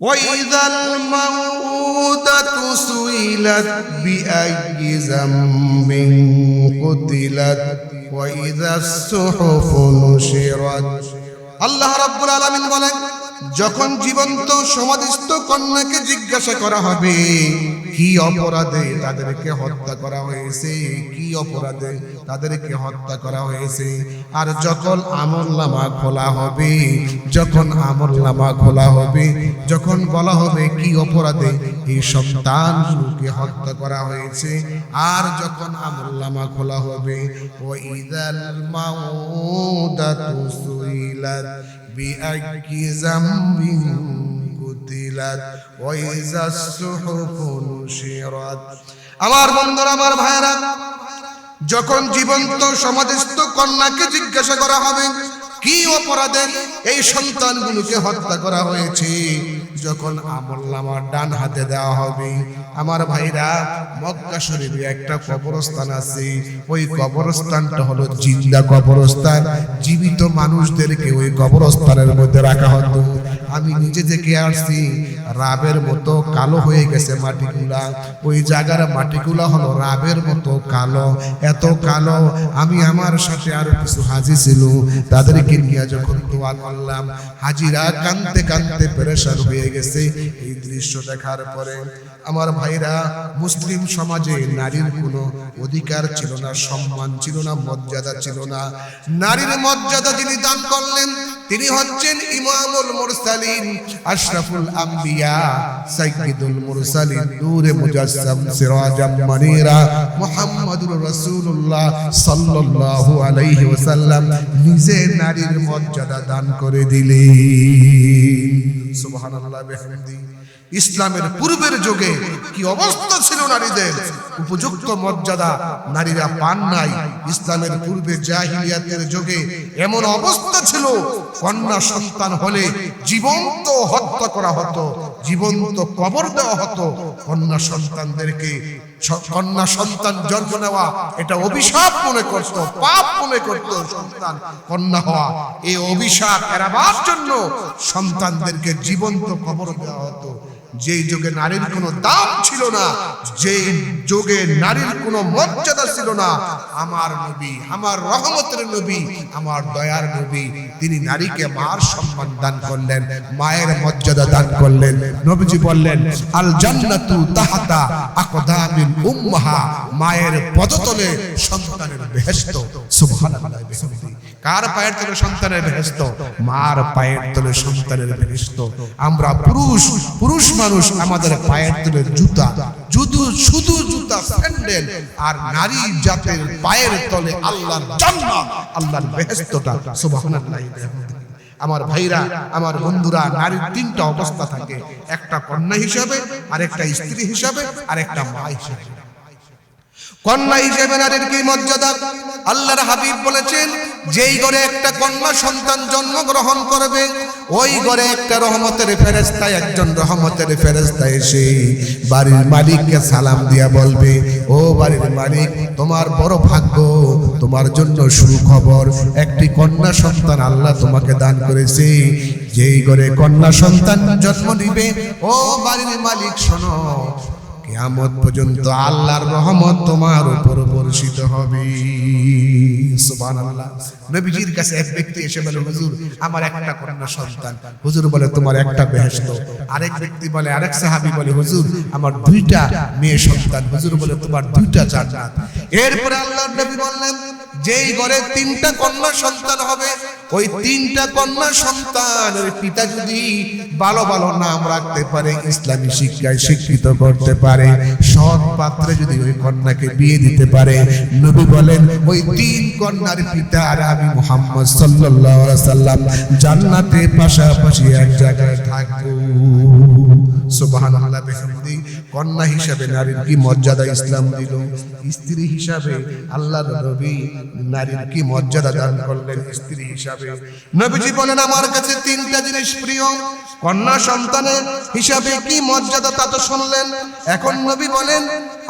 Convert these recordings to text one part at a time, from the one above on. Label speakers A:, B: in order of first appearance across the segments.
A: وإذا الموءودة سئلت بأي ذنب قتلت وإذا الصحف نشرت আল্লাহ রাব্বুল আলামিন বলেন যখন জীবন্ত সমাধিস্থ কন্যাকে জিজ্ঞাসা করা হবে, কি অপরাধে তাদেরকে হত্যা করা হয়েছে? কি অপরাধে তাদেরকে হত্যা করা হয়েছে? আর যখন আমলনামা খোলা হবে, যখন আমলনামা খোলা হবে, যখন বলা হবে কি অপরাধে এই সন্তানগুলোকে হত্যা করা হয়েছে, আর যখন আমলনামা খোলা হবে ও ইদাল সুইলাত বিআইয়ি ذنب قتلت وإذا الصحف نشرت আমার বন্ধুরা, আমার ভাইরা যখন জীবন্ত সমাধিস্থ কন্যাকে জিজ্ঞাসা করা হবে, কি অপরাধে এই সন্তানগুলোকে হত্যা করা হয়েছে? যখন আমল্লামার ডান হাতে দেওয়া হবে, আমার ভাইরা মক্কা শরীফে একটা কবরস্থান আছে। ওই কবরস্থানটা হলো জিন্দা কবরস্থান। জীবিত মানুষদেরকে ওই কবরস্থানের মধ্যে রাখা হতো। আমি নিজে থেকে আসছি, রাবের মতো কালো হয়ে গেছে মাটিগুলা। ওই জায়গার মাটিগুলা হলো রাবের মতো কালো। এত কালো, আমি আমার সাথে আরও কিছু হাজি ছিল, তাদেরকে নিয়ে যখন দোয়া করলাম, হাজিরা কানতে কানতে পেরেশান হয়ে গেছে। এই দৃশ্য দেখার পরে আমার ভাইরা মুসলিম সমাজে নারীর কোনো অধিকার ছিল না, সম্মান ছিল না, মর্যাদা ছিল না। নারীর মর্যাদা যিনি দান করলেন, তিনি হচ্ছেন ইমামুল মুরসালিন, আশরাফুল আম্বিয়া, সাইয়্যিদুল মুরসালিন, নূরে মুজাসসাম সিরাজাম মানিরা মুহাম্মাদুর রাসূলুল্লাহ সাল্লাল্লাহু আলাইহি ওয়াসাল্লাম নিজে নারীর মর্যাদা দান করে দিলেন। ইসলামের পূর্বের যুগে কি অবস্থা ছিল নারীদের? উপযুক্ত মর্যাদা নারীরা পান নাই। ইসলামের পূর্বে জাহিলিয়াতের যুগে এমন অবস্থা ছিল, কন্যা সন্তান হলে জীবন্ত হত্যা করা হতো, জীবন্ত কবর দেওয়া হতো। কন্যা সন্তানদেরকে কন্যা সন্তান জন্ম নেওয়া, এটা অভিশাপ মনে করত, পাপ মনে করত সন্তান কন্যা হওয়া। এই অভিশাপ এড়াবার জন্য সন্তানদেরকে জীবন্ত কবর দেওয়া হতো। যেই যুগে নারীর কোনো দাম ছিল না, যেই যুগে নারীর কোনো মর্যাদা ছিল না, আমার নবী, আমার রহমতের নবী, আমার দয়ার নবী, তিনি নারীকে মার সম্মান দান করলেন, মায়ের মর্যাদা দান করলেন নবীজি বললেন আল জান্নাতু তাহাতা আকদামিল উম্মাহা মায়ের পদতলে সন্তানের বেহেশত সুবহানাল্লাহ। কার পায়ের তলে সন্তানের বেহেশত? মার পায়ের তলে সন্তানের বেহেশত। আমরা পুরুষ পুরুষ মানুষ, আমাদের পায়ের তলে জুতা। শুধু শুধু জুতা, স্যান্ডেল। আর নারী জাতের পায়ের তলে আল্লাহর জান্নাত, আল্লাহর বেহেশতটা। সুবহানাল্লাহ আমার ভাইরা, আমার বন্ধুরা, নারীর তিনটা অবস্থা থাকে। একটা কন্যা হিসাবে আর একটা স্ত্রী হিসাবে আর একটা মা হিসাবে। কন্যা হিসেবে নারীর কি মর্যাদা? আল্লাহর হাবিব বলেছেন যেই ঘরে একটা কন্যা সন্তান জন্মগ্রহণ করবে, ওই ঘরে একটা রহমতের ফেরেস্তা একজন রহমতের ফেরেস্তা এসে বাড়ির মালিককে সালাম দিয়া বলবে, ও বাড়ির মালিক, তোমার বড় ভাগ্য, তোমার জন্য সুখবর। একটি কন্যা সন্তান আল্লাহ তোমাকে দান করেছে। যেই ঘরে কন্যা সন্তান জন্ম নিবে, ও বাড়ির মালিক, শোনো কিয়ামত পর্যন্ত আল্লাহর রহমত তোমার উপর বর্ষিত হবে। সুবহানাল্লাহ। নবীজির কাছে এক ব্যক্তি এসে বলে, হুজুর, আমার একটা কন্যা সন্তান। হুজুর বলে, তোমার একটা বেহেশত। আরেক ব্যক্তি বলে, আরেক সাহাবী বলে, হুজুর, আমার দুইটা মেয়ে সন্তান। হুজুর বলে, তোমার দুইটা জান্নাত। এরপরে আল্লাহর নবী বললেন, যেই ঘরে তিনটা কন্যা সন্তান হবে, ওই তিনটা কন্যা সন্তানের পিতা যদি ভালো ভালো নাম রাখতে পারে, ইসলামী শিক্ষায় শিক্ষিত করতে পারে। সৎ পাত্রে যদি ওই কন্যাকে বিয়ে দিতে পারে, নবী বলেন, ওই তিন কন্যার পিতা আর আমি মোহাম্মদ সাল্লাম জান্নাতে পাশাপাশি এক জায়গায় থাকব। সুবহানাল্লাহ বিহামদি কন্যা হিসাবে নারীর কি মর্যাদা ইসলাম দিল? স্ত্রী হিসাবে আল্লাহ নবী নারীর কি মর্যাদা দান করলেন স্ত্রী হিসাবে? নবীজি বলেন আমার কাছে তিনটা জিনিস প্রিয়। কন্যা সন্তানের হিসাবে কি মর্যাদা তা তো শুনলেন। এখন নবী বলেন,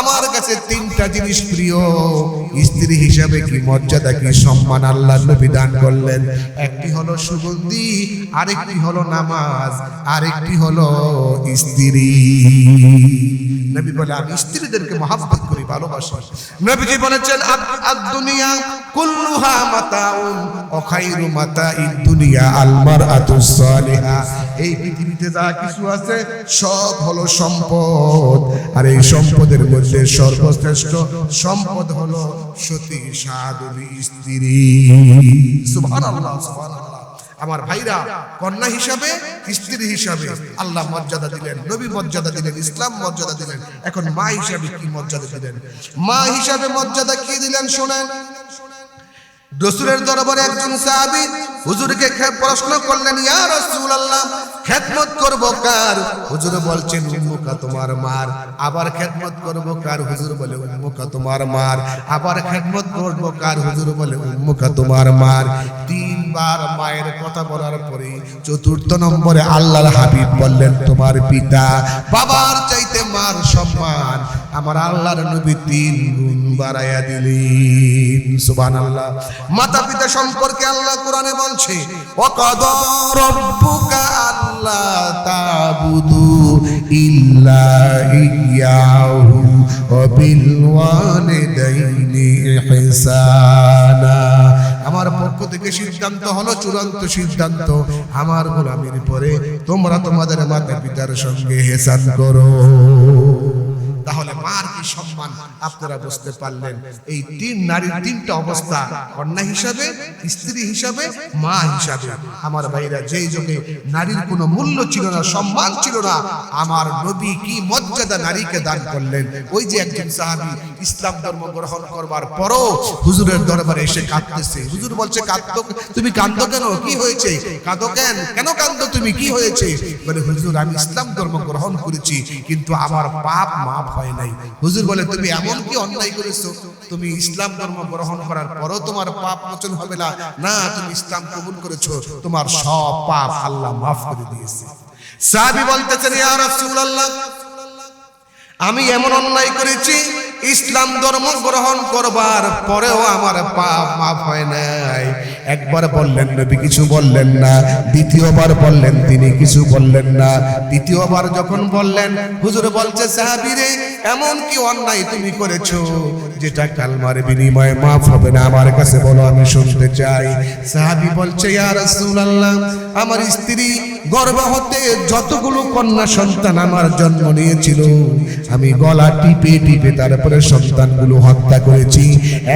A: আমার কাছে তিনটা জিনিস প্রিয়। স্ত্রী হিসাবে কি মর্যাদা, কি সম্মান আল্লাহ নবী দান করলেন? একটি হলো সুগন্ধি আরেকটি হলো নামাজ, আরেকটি হলো স্ত্রী। নবী বলে, আমি স্ত্রীদেরকে মহাব্বত করি, ভালোবাসি। নবীজি বলেছেন দুনিয়া কুল্লুহা খায়রু মাতাইদ দুনিয়া আল মারআতুস সালিহা। এই পৃথিবীতে যা কিছু আছে, সব হলো সম্পদ। আর এই সম্পদের মধ্যে সর্বশ্রেষ্ঠ সম্পদ হলো সতী সাধুনী স্ত্রী। সুবহানাল্লাহ। আমার ভাইরা কন্যা হিসাবে, স্ত্রী হিসাবে আল্লাহ মর্যাদা দিলেন, নবী মর্যাদা দিলেন, ইসলাম মর্যাদা দিলেন। এখন মা হিসাবে কি মর্যাদা দিলেন? মা হিসাবে মর্যাদা কি দিলেন, শোনেন। রসুলের দরবারে একজন সাহাবী হুজুরকে প্রশ্ন করলেন, ইয়া রাসূলুল্লাহ, খেদমত করব কার? হুজুর বলছেন, উম্মুকা তোমার মার। আবার খেদমত করব কার? হুজুর বলে, উম্মুকা তোমার মার। আবার খেদমত করব কার? হুজুর বলে, উম্মুকা তোমার মার। তিনবার মায়ের কথা বলার পরে চতুর্থ নম্বরে আল্লাহর হাবিব বললেন, তোমার পিতা বাবার চাইতে মার সম্মান। আমার আল্লাহর নবী তিন গুণ বাড়াইয়া দিলেন। সুবহানাল্লাহ। মাতা পিতা সম্পর্কে আল্লাহ কোরআনে বলছে রাব্বুকা আল্লা তাবুদু ইল্লা ইয়াহু ওয়া বিল ওয়ালিদাইনি ইহসানা। আমার পক্ষ থেকে সিদ্ধান্ত হলো, চূড়ান্ত সিদ্ধান্ত আমার গোলামির পরে তোমরা তোমাদের মাতা পিতার সঙ্গে হেসান করো। তাহলে মার কি সম্মান? আপনারা বুঝতে পারলেন। এই তিন নারীর তিনটা অবস্থা, কন্যা হিসাবে, স্ত্রী হিসাবে, মা হিসাবে। আমার ভাইরা, যেই যুগে নারীর কোনো মূল্য ছিল না, সম্মান ছিল না, আমার নবী কি মর্যাদা নারীকে দান করলেন? ওই যে একজন সাহাবী ইসলাম ধর্ম গ্রহণ করবার পরও হুজুরের দরবারে এসে কাঁদতেছে। হুজুর বলছে, কাঁদতো তুমি কাঁদো কেন? কি হয়েছে? কাঁদো কেন? কেন কাঁদো তুমি? কি হয়েছে? বলে, হুজুর, আমি ইসলাম ধর্ম গ্রহণ করেছি, কিন্তু আমার পাপ মাফ হয় নাই। হুজুর বলে, তুমি এমন কি অন্যায় করেছ? তুমি ইসলাম ধর্ম গ্রহণ করার পরও তোমার পাপ মোচন হবে না। না, তুমি ইসলাম কবুল করেছ। তোমার সব পাপ আল্লাহ মাফ করে দিয়েছে। সাহাবী বলতেছেন, ইয়া রাসূলুল্লাহ আমি এমন অন্যায় করেছি, ইসলাম ধর্ম গ্রহণ করবার পরেও আমার পাপ মাফ হয় নাই। একবার বললেন নবী, কিছু বললেন না। দ্বিতীয়বার বললেন তিনি, কিছু বললেন না। তৃতীয়বার যখন বললেন, হুজুর বলছে, সাহাবিরে, এমন কি অন্যায় তুমি করেছ? যেটা কালমার বিনিময়ে মাফ হবে না, আমার কাছে বলো, আমি শুনতে চাই। সাহাবী বলছে, ইয়া রাসূলুল্লাহ, আমার স্ত্রী গর্ভ হতে যতগুলো কন্যা সন্তান আমার জন্ম নিয়েছিল, আমি গলা টিপে টিপে তারপরে সন্তানগুলো হত্যা করেছি।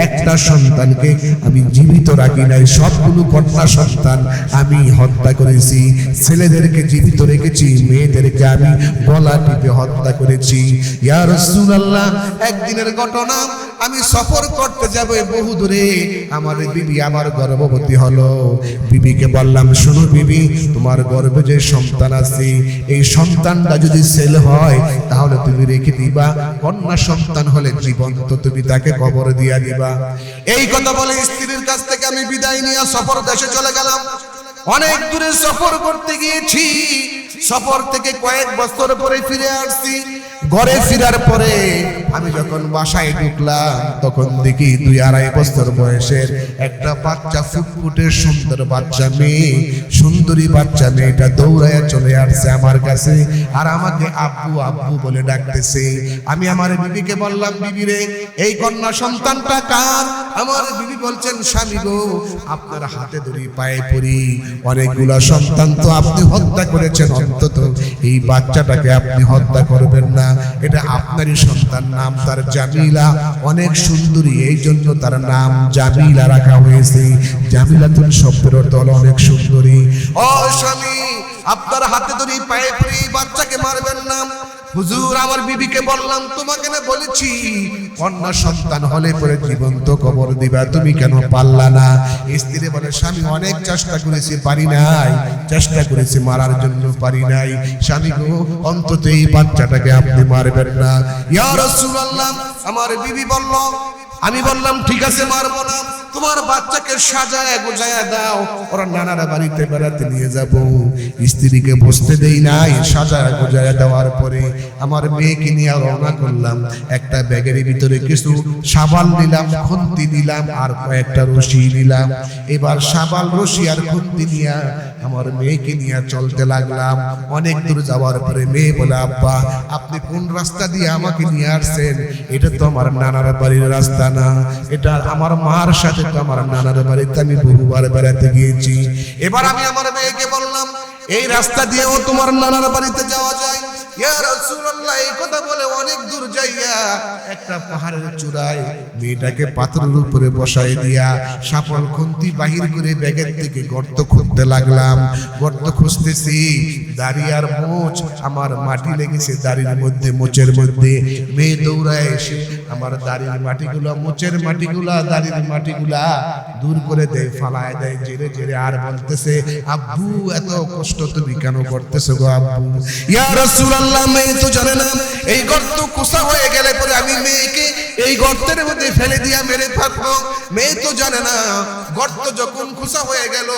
A: একটা সন্তানকে আমি জীবিত রাখি নাই, সবগুলো কন্যা সন্তান আমি হত্যা করেছি। ছেলেদেরকে জীবিত রেখেছি, মেয়েদেরকে আমি গলা টিপে হত্যা করেছি। ইয়া রাসূলুল্লাহ, একদিনের ঘটনা আমি সফর করতে যাব বহু দূরে। আমার বিবি আমার গর্ভবতী হলো। বিবিকে বললাম, শোনো বিবি, তোমার গর্ভে যে সন্তান আছে, এই সন্তানটা যদি সেল হয়, তাহলে তুমি রেখে দিবা। কন্যা সন্তান হলে জীবন্ত তুমি তাকে কবর দিয়া দিবা। এই কথা বলে স্ত্রীর কাছ থেকে আমি বিদায় নিয়ে সফর দেশে চলে গেলাম। অনেক দূরে সফর করতে গিয়েছি। সফর থেকে কয়েক বছর পরে ফিরে আসছি। ঘরে ফিরার পরে আমি যখন বাসায় ঢুকলাম, তখন দেখি দুই আড়াই বছর বয়সের একটা বাচ্চা, ফুটফুটে সুন্দর বাচ্চা মেয়ে, সুন্দরী বাচ্চা মেয়েটা দৌড়ায় চলে আসছে আমার কাছে। আর আমাকে আব্বু আব্বু বলে ডাকতেছে, আমি আমার বিবিকে বললাম, বিবি রে, এই কন্যা সন্তানটা কার? আমার বিবি বলছেন, স্বামী গো, আপনার হাতে ধরি পায়ে পড়ি অনেকগুলা সন্তান তো আপনি হত্যা করেছেন। অন্তত এই বাচ্চাটাকে আপনি হত্যা করবেন না। এটা আপনারই সন্তান নাম তার জামিলা। অনেক সুন্দরী এই জন্য তার নাম জামিলা রাখা হয়েছে। জামিলা তুমি শব্দের হলো অনেক সুন্দরী। ও স্বামী, আপনার হাতে ধরি পায়ে পড়ি বাচ্চাকে মারবেন না। হুজুর, আমার বিবিকে বললাম, তোমাকে না বলেছি, কন্যা সন্তান হলে পরে জীবন্ত কবর দিবা, তুমি কেন পারলা না? স্ত্রী বলে, স্বামী, অনেক চেষ্টা করেছি, পারি নাই। চেষ্টা করেছি, মারার জন্য পারি নাই। স্বামী গো, অন্তত এই বাচ্চাটাকে আপনি মারবেন না। ইয়া রাসূলুল্লাহ, আমার বিবি বলল আমি বললাম, ঠিক আছে, মারবো না। তোমার বাচ্চাকে সাজায়, গোজায় দাও। ওরা নানারা বাড়িতে বেড়াতে নিয়ে যাব। স্ত্রীকে বসতে দেই নাই, সাজায়, গোজায় দেওয়ার পরে আমার মেয়েকে নিয়ে রওনা করলাম। একটা ব্যাগের ভিতরে কিছু সাবান নিলাম খুন্তি নিলাম আর কয়েকটা রশি নিলাম এবার সাবান, রশি আর খুন্তি নিয়ে আমার মেয়েকে নিয়ে চলতে লাগলাম। অনেক দূর যাওয়ার পরে মেয়ে বলে, আব্বা, আপনি কোন রাস্তা দিয়ে আমাকে নিয়ে আসছেন? এটা তো আমার নানার বাড়ির রাস্তা। না এটা আমার মার সাথে তো আমার নানার বাড়িতে আমি বহুবার বেড়াতে গিয়েছি। এবার আমি আমার মেয়েকে বললাম, এই রাস্তা দিয়েও তোমার নানার বাড়িতে যাওয়া যায়? দূর করে আমার মাটি লেগেছে দাড়ির মধ্যে, মোচের মধ্যে। মেয়ে দৌড়ায় এসে আমার দাড়ির মাটিগুলা, মোচের মাটিগুলা, দাড়ির মাটিগুলা দূর করে দেয়, ফালায় দেয়, জেরে জেরে আর বলতেছে, আব্বু, এত কষ্ট তুমি কেন করতেছো গো আব্বু? ইয়া মেয়ে তো জানে না, এই গর্ত কুসা হয়ে গেলে পরে আমি মেয়েকে এই গর্তের মধ্যে ফেলে দিয়া মেরে ফেলব? মেয়ে তো জানে না, গর্ত যখন কুসা হয়ে গেল,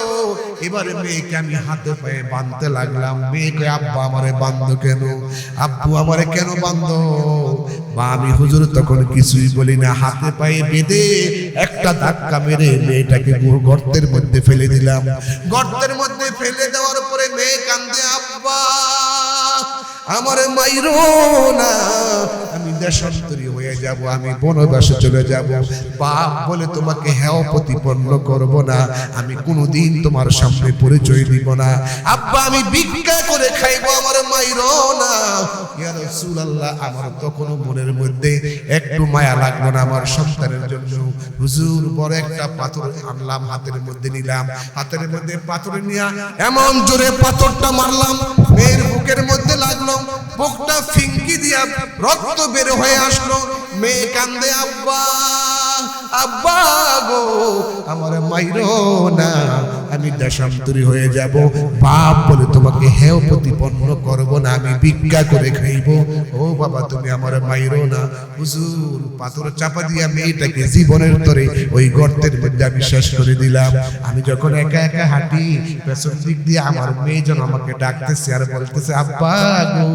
A: এবারে মেয়েকে আমি হাতে পায়ে বাঁধতে লাগলাম। মেয়েকে আব্বা, আমারে বান্ধ কেন? আব্বু, আমারে কেন বান্ধ বা আমি হুজুর তখন কিছুই বলি না। হাতে পায়ে বেঁধে একটা ধাক্কা মেরে মেয়েটাকে গর্তের মধ্যে ফেলে দিলাম। গর্তের মধ্যে ফেলে দেওয়ার পরে মেয়ে কান্দে, আব্বা আমার মাইরো না। আমি দেশান্তরী হয়ে যাব, আমি বনবাসে চলে যাব। বাপ বলে তোমাকে হেও প্রতিপন্ন করব না। আমি কোনোদিন তোমার সামনে পরিচয় দিব না। আব্বা, আমি ভিক্ষা করে খাইবো আমার মাইরো না আমার মনের মধ্যে একটু মায়া না আমার সন্তানের জন্য। হুজুর, বড় একটা পাথর আনলাম, হাতের মধ্যে নিলাম। হাতের মধ্যে পাথর নিয়ে এমন জোরে পাথরটা মারলাম মেয়ের বুকের মধ্যে লাগল। বুকটা ফিঙ্কি দিয়া রক্ত বের হয়ে আসলো। মেয়ে কান্দে আব্বা আব্বা গো আমার মাইরো না। আমি দেশান্তরী হয়ে যাব। বাপ বলে তোমাকে হেও প্রতিপন্ন করব না, আমি ভিক্ষা করে খাইব। ও বাবা, তুমি আমার মাইরো না। হুজুর, পাথর চাপা দিয়া মেয়েটাকে জীবনের তরে ওই গর্তের মধ্যে আমি শেষ করে দিলাম। আমি যখন একা একা হাঁটি, পেছন দিক দিয়ে আমার মেয়ে যেন আমাকে ডাকতেছে আর বলতেছে, আব্বা গো,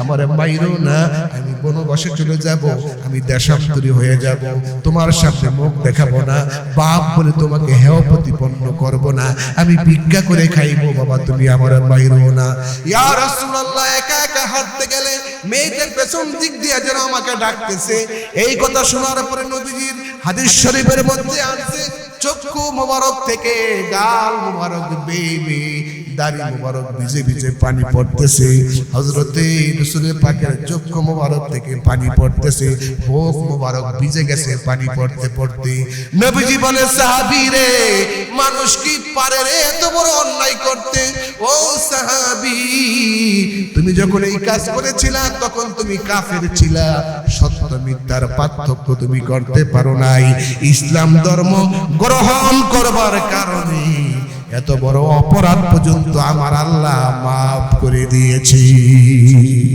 A: আমার মাইরো না, আমি বনবাসে চলে যাব, আমি দেশান্তরী হয়ে যাব। তোমার সামনে মুখ দেখাবো না। বাপ বলে তোমাকে হেও প্রতিপন্ন করব না আমি ভিক্ষা করে খাইবো, বাবা, তুমি আমার মাইরো না। ইয়া রাসূলুল্লাহ, একা একা হাঁটতে গেলে মেয়েদের পেছন দিক দিয়ে যেন আমাকে ডাকতেছে। এই কথা শোনার পরে নবীজির হাদিস শরীফের মধ্যে আছে, চক্ষু মোবারক থেকে গাল মোবারক বেবে। দাড়ি মোবারক ভিজে ভিজে পানি পড়তেছে। হজরতে রসুলের পাকের চক্ষু মোবারক থেকে পানি পড়তেছে। ভোগ মোবারক ভিজে গেছে পানি পড়তে পড়তে। নবীজি বলে, সাহাবি রে, মানুষ কি পারে রে এত বড় অন্যায় করতে? ও সাহাবি, তুমি যখন এই কাজ করেছিলা, তখন তুমি কাফের ছিলা। সত্য মিথ্যার পার্থক্য তুমি করতে পারো নাই। ইসলাম ধর্ম গ্রহণ করবার কারণে এত বড় অপরাধ পর্যন্ত আমার আল্লাহ মাফ করে দিয়েছি।